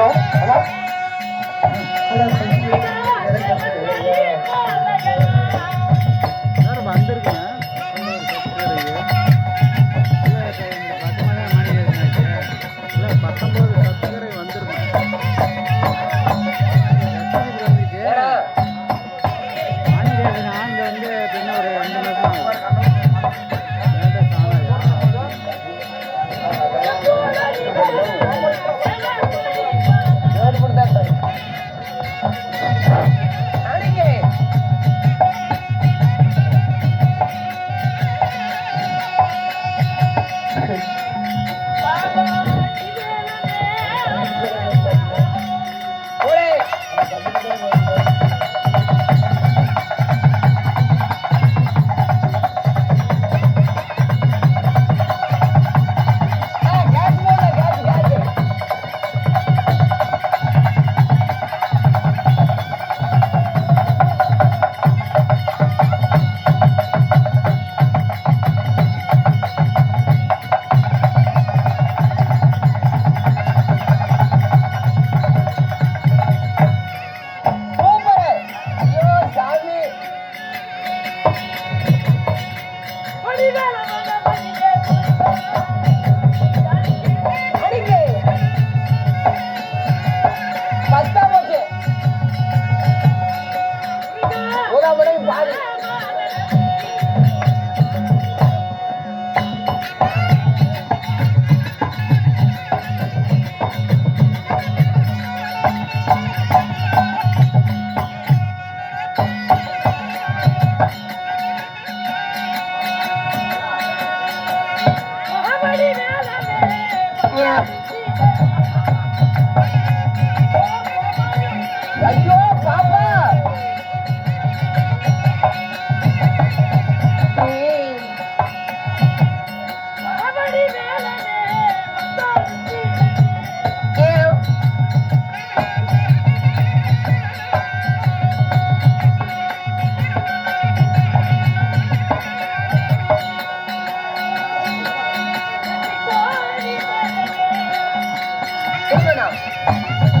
Hello hello பரிவேலவன பரிவேலவன you.